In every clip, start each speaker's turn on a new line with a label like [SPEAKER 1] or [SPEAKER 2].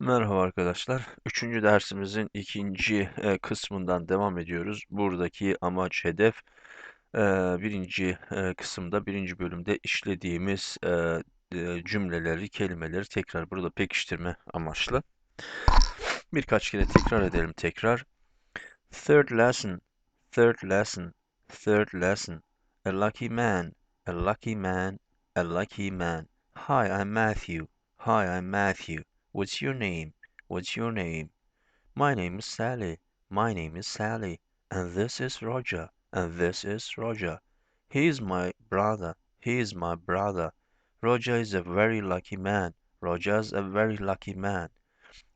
[SPEAKER 1] Merhaba arkadaşlar. Üçüncü dersimizin ikinci e, kısmından devam ediyoruz. Buradaki amaç, hedef e, birinci e, kısımda, birinci bölümde işlediğimiz cümleleri, kelimeleri tekrar burada pekiştirme amaçlı. Birkaç kere tekrar edelim tekrar. Third lesson, third lesson, third lesson. A lucky man, a lucky man, a lucky man. Hi, I'm Matthew. Hi, I'm Matthew. What's your name? What's your name? My name is Sally. My name is Sally. And this is Roger. And this is Roger. He is my brother. He is my brother. Roger is a very lucky man. Roger's a very lucky man.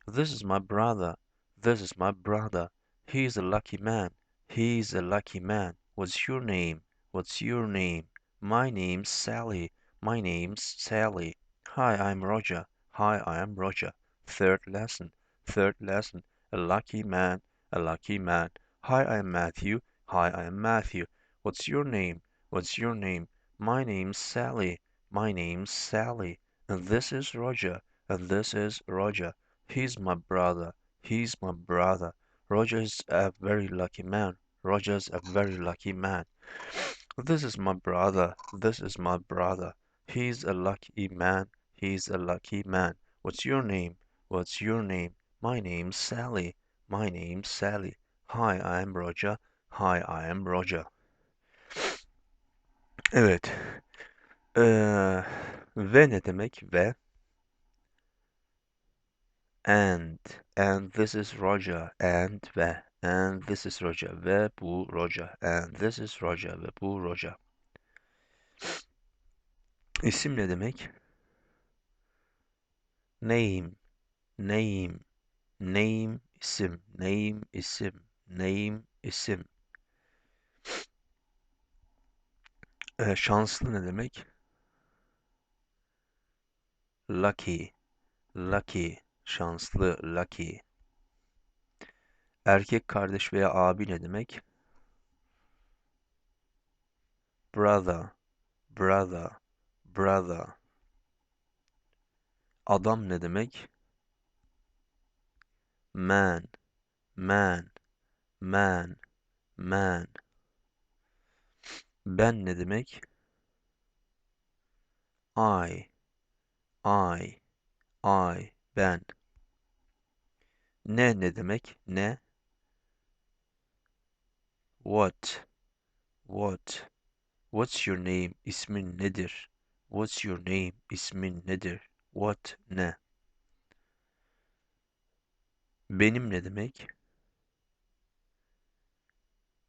[SPEAKER 1] This is my brother. This is my brother. He is a lucky man. He is a lucky man. What's your name? What's your name? My name's Sally. My name's Sally. Hi, I'm Roger. Hi, I am Roger. Third lesson. Third lesson. A lucky man. A lucky man. Hi, I am Matthew. Hi, I am Matthew. What's your name? What's your name? My name's Sally. My name's Sally. And this is Roger. And this is Roger. He's my brother. He's my brother. Roger's a very lucky man. Roger's a very lucky man. This is my brother. This is my brother. He's a lucky man. He's a lucky man. What's your name? What's your name? My name's Sally. My name's Sally. Hi, I am Roger. Hi, I am Roger. Evet. Ee, ve ne demek? Ve. And. And this is Roger. And ve. And this is Roger. Ve bu Roger. And this is Roger. Ve bu Roger. İsim ne demek? Name. Name. Name isim. Name isim. Name isim. Ee, şanslı ne demek? Lucky. Lucky. Şanslı. Lucky. Erkek kardeş veya abi ne demek? Brother. Brother. Brother. Adam ne demek? Man. Man. Man. Man. Ben ne demek? I. I. I. Ben. Ne ne demek? Ne? What? What? What's your name? İsmin nedir? What's your name? İsmin nedir? What? Ne? Benim ne demek?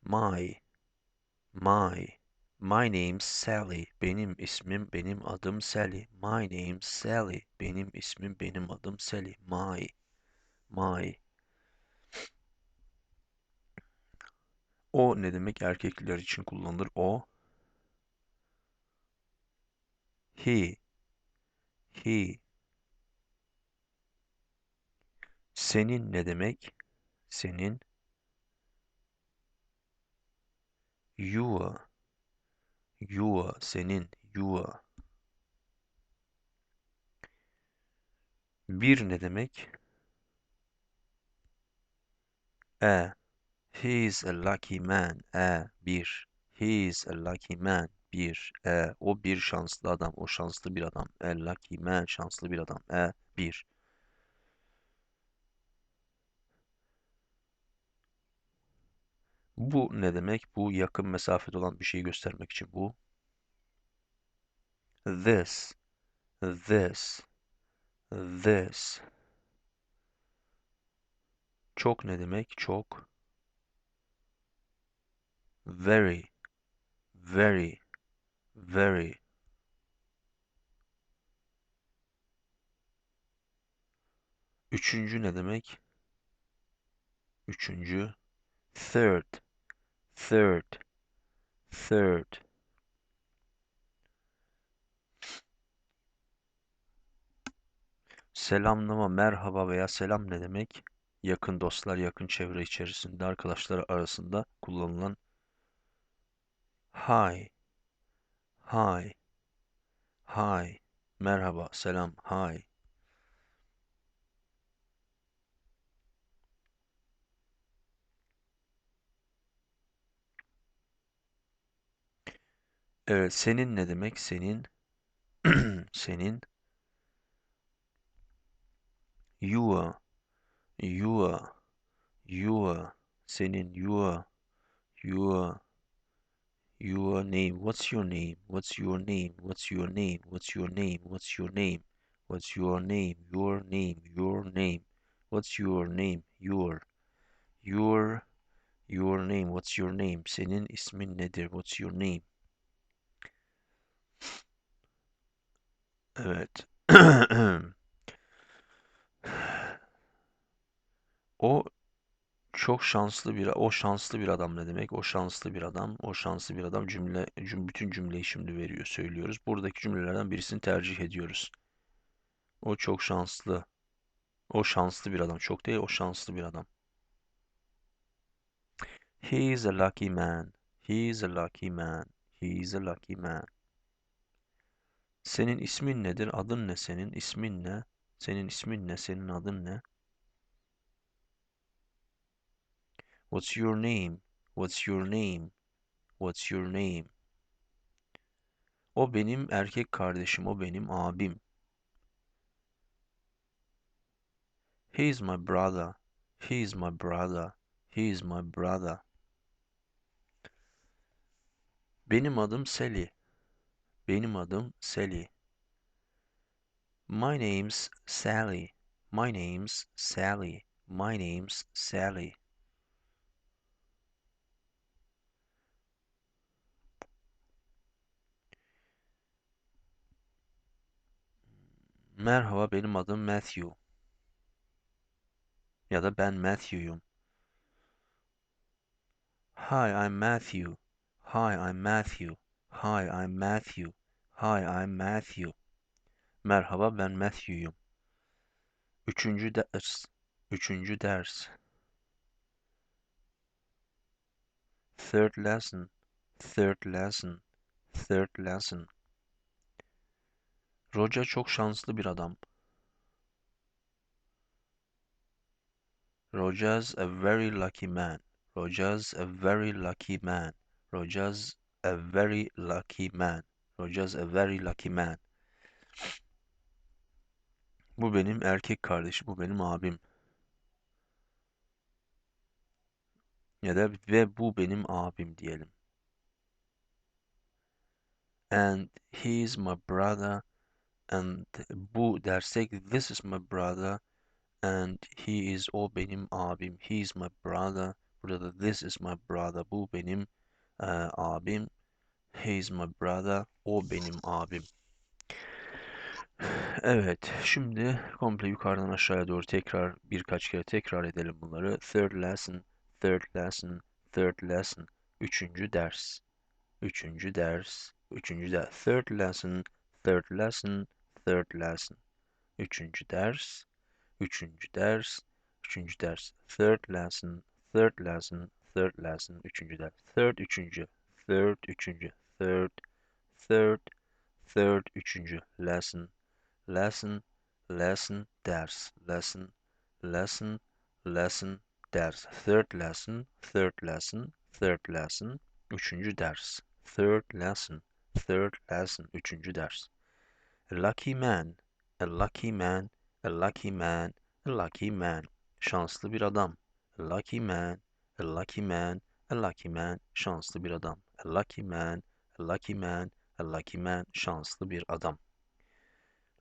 [SPEAKER 1] My. My. My name's Sally. Benim ismim, benim adım Sally. My name's Sally. Benim ismim, benim adım Sally. My. My. O ne demek? Erkekler için kullanılır. O. He. He. Senin ne demek? Senin. Your. Your. Senin. Your. Bir ne demek? E. He's a lucky man. E. Bir. He's a lucky man. Bir. E. O bir şanslı adam. O şanslı bir adam. A lucky man. Şanslı bir adam. E. Bir. Bu ne demek? Bu yakın mesafede olan bir şeyi göstermek için bu. This. This. This. Çok ne demek? Çok. Very. Very. Very. Üçüncü ne demek? Üçüncü. Third. Third. Third. Selamlama, merhaba veya selam ne demek? Yakın dostlar, yakın çevre içerisinde arkadaşlar arasında kullanılan hi, Hi. Hi. Merhaba, selam, hi. Evet, senin ne demek? Senin senin yua yua yua senin yua yua your name. What's your name? What's your name? What's your name? What's your name? What's your name? What's your name? Your name, your name. What's your name? Your, your, your name. What's your name? Senin ismin nedir? What's your name? Evet. O çok şanslı bir o şanslı bir adam ne demek? O şanslı bir adam, o şanslı bir adam cümle cüm, bütün cümleyi şimdi veriyor, söylüyoruz. Buradaki cümlelerden birisini tercih ediyoruz. O çok şanslı. O şanslı bir adam. Çok değil, o şanslı bir adam. He is a lucky man. He is a lucky man. He is a lucky man. Senin ismin nedir? Adın ne senin? İsmin ne? Senin ismin ne? Senin adın ne? What's your name? What's your name? What's your name? O benim erkek kardeşim, o benim abim. He is my brother. He is my brother. He is my brother. Benim adım Sally. Benim adım Sally. My name's Sally. My name's Sally. My name's Sally. Merhaba benim adım Matthew. Ya da ben Matthew'yum. Hi, I'm Matthew. Hi, I'm Matthew. Hi, I'm Matthew. Hi, I'm Matthew. Merhaba ben Matthew'yum. Üçüncü ders. Üçüncü ders. Third lesson. Third lesson. Third lesson. Roger çok şanslı bir adam. Roger's a very lucky man. Roger's a very lucky man. Roger's a very lucky man. Roger's a very lucky man. Bu benim erkek kardeşim, bu benim abim. Ya da ve bu benim abim diyelim. And he is my brother. And bu dersek this is my brother. And he is o benim abim. He is my brother. Burada da this is my brother. Bu benim e, abim. He is my brother. O benim abim. Evet, şimdi komple yukarıdan aşağıya doğru tekrar birkaç kere tekrar edelim bunları. Third lesson, third lesson, third lesson. Üçüncü ders, üçüncü ders, üçüncü ders. Third lesson, third lesson, third lesson. Üçüncü ders, üçüncü ders, üçüncü ders. Third lesson, third lesson, third lesson. Üçüncü ders. Third, üçüncü, third, üçüncü, third, third, third, üçüncü lesson lesson, lesson, ders, lesson, lesson, lesson, ders. Third lesson, third lesson, third lesson, üçüncü ders. Third lesson, third lesson, üçüncü ders. Lucky man, a lucky man, a lucky man, a lucky man. Şanslı bir adam. Lucky man, a lucky man, a lucky man. Şanslı bir adam. A lucky man, a lucky man, a lucky man. Şanslı bir adam.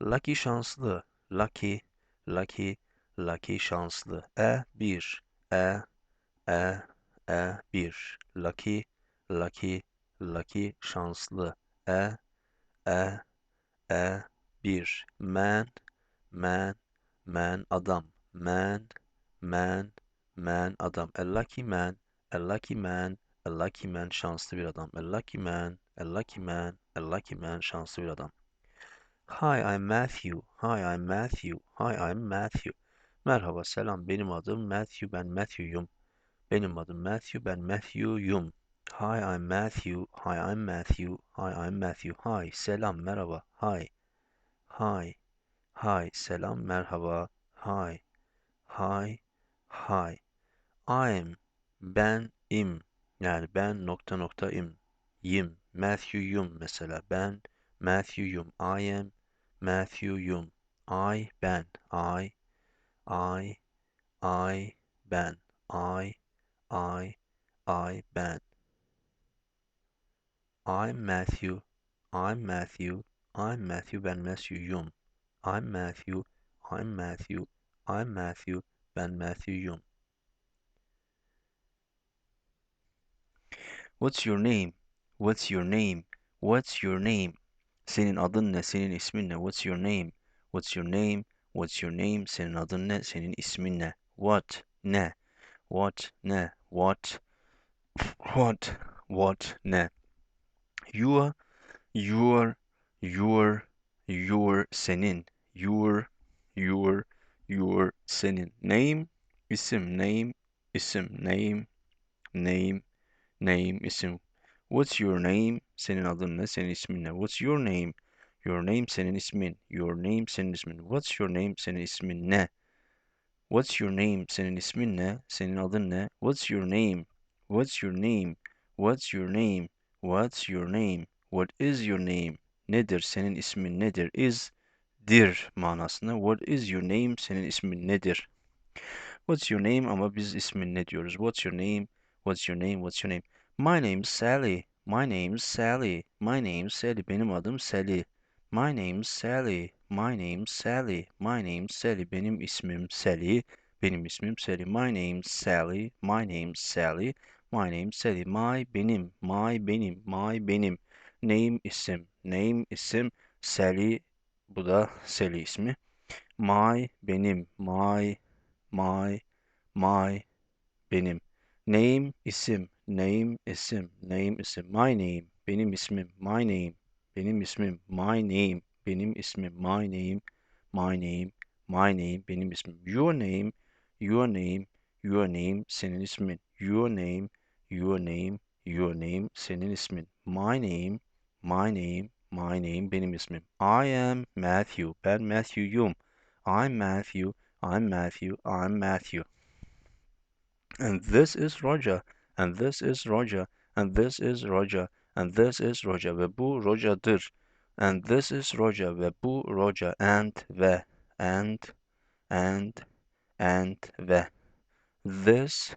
[SPEAKER 1] Lucky şanslı. Lucky, lucky, lucky şanslı. E bir. E, e, e bir. Lucky, lucky, lucky şanslı. E, e, e bir. Man, man, man adam. Man, man, man adam. A lucky man, a lucky man, a lucky man şanslı bir adam. A lucky man, a lucky man, a lucky man şanslı bir adam. Hi, I'm Matthew. Hi, I'm Matthew. Hi, I'm Matthew. Merhaba, selam. Benim adım Matthew. Ben Matthew'yum. Benim adım Matthew. Ben Matthew'yum. Hi, I'm Matthew. Hi, I'm Matthew. Hi, I'm Matthew. Hi, selam, merhaba. Hi. Hi. Hi, selam, merhaba. Hi. Hi. Hi. I'm. Ben im. Yani ben nokta nokta im. Yim. Matthew Matthew'yum mesela ben Matthew Matthew'yum. I am Matthew Matthew'yum. I ben I I I ben I I I ben I'm Matthew I'm Matthew I'm Matthew ben Matthew'yum. I'm Matthew I'm Matthew I'm Matthew ben Matthew'yum. What's your name? What's your name? What's your name? Senin adın ne? Senin ismin ne? What's your name? What's your name? What's your name? Senin adın ne? Senin ismin ne? What? Ne? What? Ne? What? What? What? Ne? Your, your, your, your, senin. Your, your, your, senin. Name, isim. Name, isim. Name, name, name, isim. What's your name? Senin adın ne? Senin ismin ne? What's your name? Your name senin ismin. Your name senin ismin. What's your name? Senin ismin ne? What's your name? Senin ismin ne? Senin adın ne? What's your name? What's your name? What's your name? What's your name? What is your name? Nedir? Senin ismin nedir? Is dir manasında. What is your name? Senin ismin nedir? What's your name? Ama biz ismin ne diyoruz? What's your name? What's your name? What's your name? My name's Sally. My name's Sally. My name's Sally. Benim adım Sally. My name's Sally. My name's Sally. My name's Sally. Benim ismim Sally. Benim ismim Sally. My name's Sally. My name's Sally. My name's Sally. My benim. My benim. My benim. Name isim. Name isim. Sally. Bu da Sally ismi. My benim. My my my benim. Name isim. Name isim. Name isim. My name. Benim ismim. My name. Benim ismim. My name. Benim ismim. My name. My name. My name. Benim ismim. Your name. Your name. Your name. Senin ismin. Your name. Your name. Your name. Senin ismin. My name. My name. My name. Benim ismim. I am Matthew. Ben Matthew'yum. I'm Matthew. I'm Matthew. I'm Matthew. And this is Roger. And this is Roger. And this is Roger. And this is Roger. Ve bu Roger'dır. And this is Roger. Ve bu Roger. And ve. And. And. And ve. This.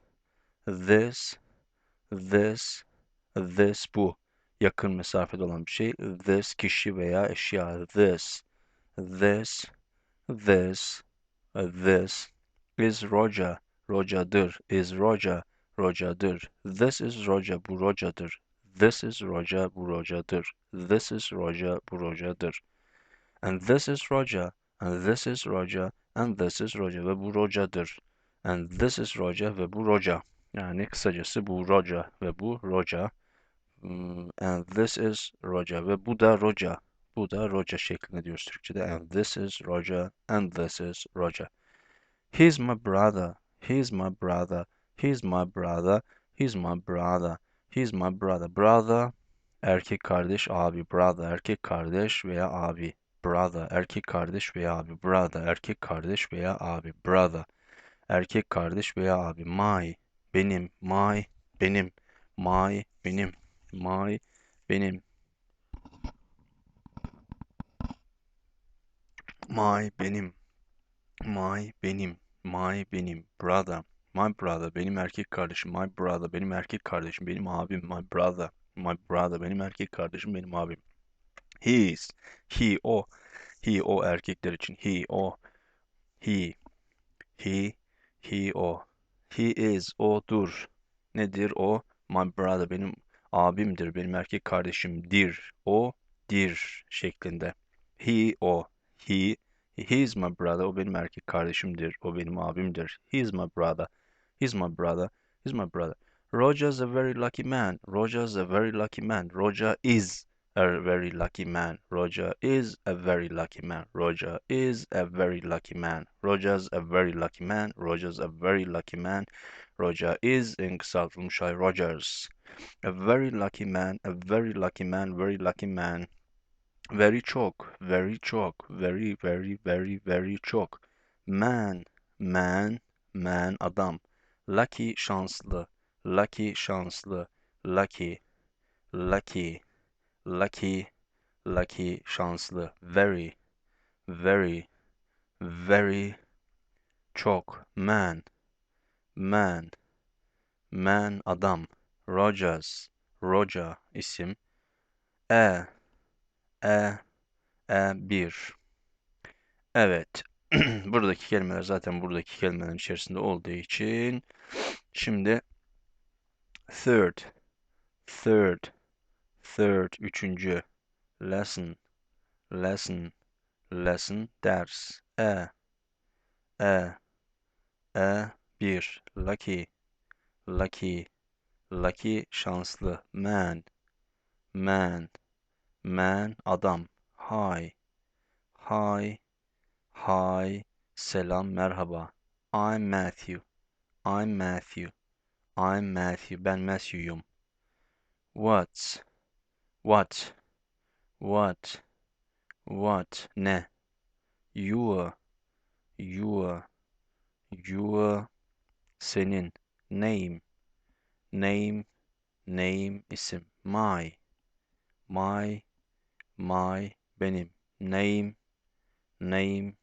[SPEAKER 1] This. This. This bu. Yakın mesafede olan bir şey. This kişi veya eşya. This. This. This. This. Is Roger. Roger'dır. Is Roger. Roger'dır. This is Roger. Bu Roger'dır. This is Roger. Bu Roger'dır. This is Roger. Bu Roger'dır. And this is Roger. And this is Roger. And this is Roger. Ve bu Roger'dır. And this is Roger ve bu Roger. Yani kısacası bu Roger ve bu Roger. Hmm, and this is Roger ve bu da Roger. Bu da Roger şeklinde diyoruz Türkçe'de. And this is Roger. And this is Roger. He's my brother. He's my brother. He's my brother. He's my brother. He's my brother. Brother erkek kardeş abi. Brother erkek kardeş veya abi. Brother erkek kardeş veya abi. Brother erkek kardeş veya abi. Brother erkek kardeş veya abi. My benim. My benim. My benim. My benim. My benim. My benim. My benim. Brother. My brother. Benim erkek kardeşim. My brother. Benim erkek kardeşim. Benim abim. My brother. My brother. Benim erkek kardeşim. Benim abim. His. He. O. He. O erkekler için. He. O. He. He. He. O. He is. O'dur. Nedir o? My brother. Benim abimdir. Benim erkek kardeşimdir. O. Dir şeklinde. He. O. He. He is my brother. O benim erkek kardeşimdir. O benim abimdir. He is my brother. He's my brother. He's my brother. Roger's a very lucky man. Roger's a very lucky man. Roger is a very lucky man. Roger is a very lucky man. Roger is a very lucky man. Roger's a very lucky man. Roger's a very lucky man. Roger is in hali Rogers. A very lucky man. A very lucky man. Very lucky man. Very çok. Very çok. Very very very very çok. Man. Man. Man adam. Lucky şanslı. Lucky şanslı. Lucky. Lucky. Lucky, lucky, şanslı. Very, very, very, çok. Man, man, man, adam. Rogers, Roger, isim. E, e, e, bir. Evet. Buradaki kelimeler zaten buradaki kelimelerin içerisinde olduğu için şimdi third, third, third, üçüncü, lesson, lesson, lesson, ders, e, e, e, bir, lucky, lucky, lucky, şanslı, man, man, man, adam, hi, hi, hi, selam, merhaba, I'm Matthew, I'm Matthew, I'm Matthew, ben Matthew'yum. What, what, what, what, ne, your, your, your, senin, name, name, name, isim, my, my, my, benim, name, name,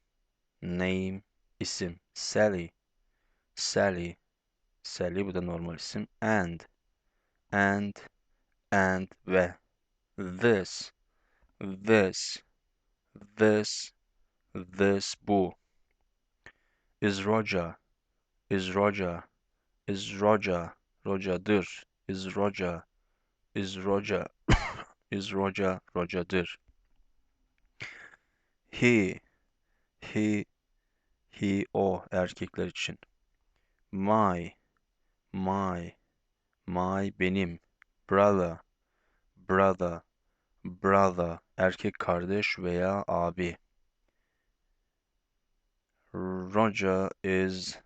[SPEAKER 1] name, isim, Sally, Sally, Sally bu da normal isim, and, and, and ve, this, this, this, this, bu, is Roger, is Roger, is Roger, Roger'dır, is Roger, is Roger, is Roger, Roger'dır. He, he, he, o erkekler için. My, my, my benim. Brother, brother, brother erkek kardeş veya abi. Roger is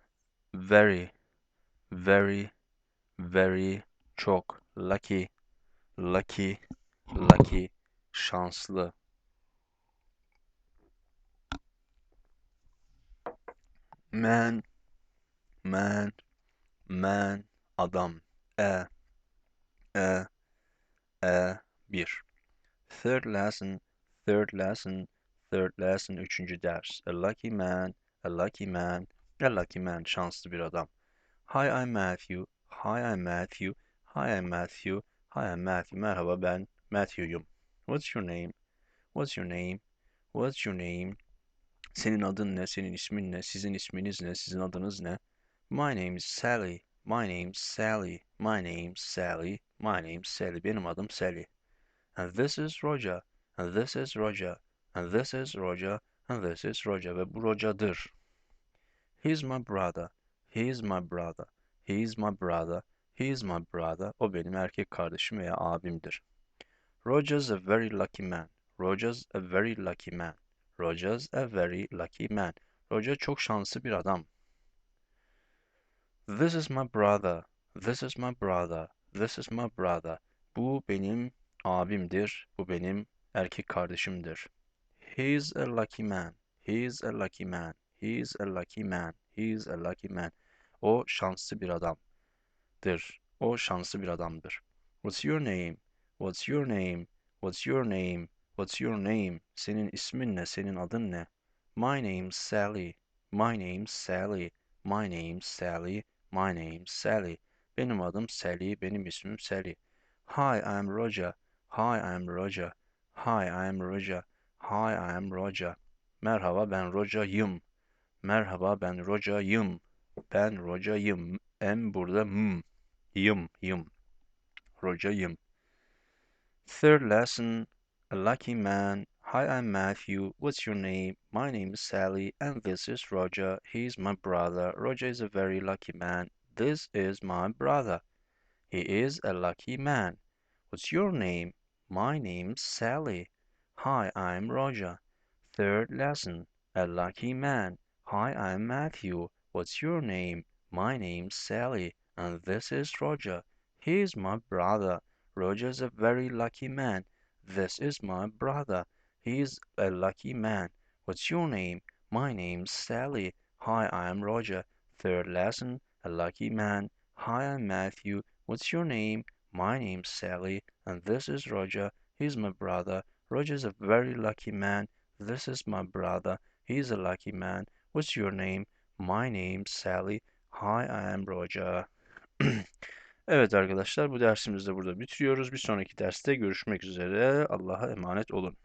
[SPEAKER 1] very, very, very çok lucky, lucky, lucky şanslı. Man, man, man, adam. E, e, e, bir. Third lesson, third lesson, third lesson, üçüncü ders. A lucky man, a lucky man, a lucky man, şanslı bir adam. Hi, I'm Matthew. Hi, I'm Matthew. Hi, I'm Matthew. Hi, I'm Matthew. Merhaba, ben Matthew'yum. What's your name? What's your name? What's your name? Senin adın ne? Senin ismin ne? Sizin isminiz ne? Sizin adınız ne? My name is Sally. My name's Sally. My name's Sally. My name's Sally. Benim adım Sally. And this is Roger. And this is Roger. And this is Roger. And this is Roger. Ve bu Roger'dır. He's my brother. He's my brother. He's my brother. He's my brother. O benim erkek kardeşim veya abimdir. Roger's a very lucky man. Roger's a very lucky man. Roger's a very lucky man. Roger çok şanslı bir adam. This is my brother. This is my brother. This is my brother. Bu benim abimdir. Bu benim erkek kardeşimdir. He's a lucky man. He's a lucky man. He's a lucky man. He's a lucky man. O şanslı bir adamdır. O şanslı bir adamdır. What's your name? What's your name? What's your name? What's your name? Senin ismin ne? Senin adın ne? My name's Sally. My name's Sally. My name's Sally. My name's Sally. Benim adım Sally. Benim ismim Sally. Hi, I'm Roger. Hi, I'm Roger. Hi, I'm Roger. Hi, I'm Roger. Merhaba ben Roger'yım. Merhaba ben Roger'yım. Ben Roger'yım. M burada m. Yım, yım. Roger'yım. Third lesson. A lucky man. Hi, I'm Matthew. What's your name? My name is Sally, and this is Roger. He's my brother. Roger is a very lucky man. This is my brother. He is a lucky man. What's your name? My name's Sally. Hi, I'm Roger. Third lesson. A lucky man. Hi, I'm Matthew. What's your name? My name's Sally, and this is Roger. He's my brother. Roger's a very lucky man. This is my brother. He's a lucky man. What's your name? My name's Sally. Hi, I'm Roger. Third lesson. A lucky man. Hi, I'm Matthew. What's your name? My name's Sally, and this is Roger. He's my brother. Roger's a very lucky man. This is my brother. He's a lucky man. What's your name? My name's Sally. Hi, I am Roger. Evet arkadaşlar bu dersimizi de burada bitiriyoruz. Bir sonraki derste görüşmek üzere. Allah'a emanet olun.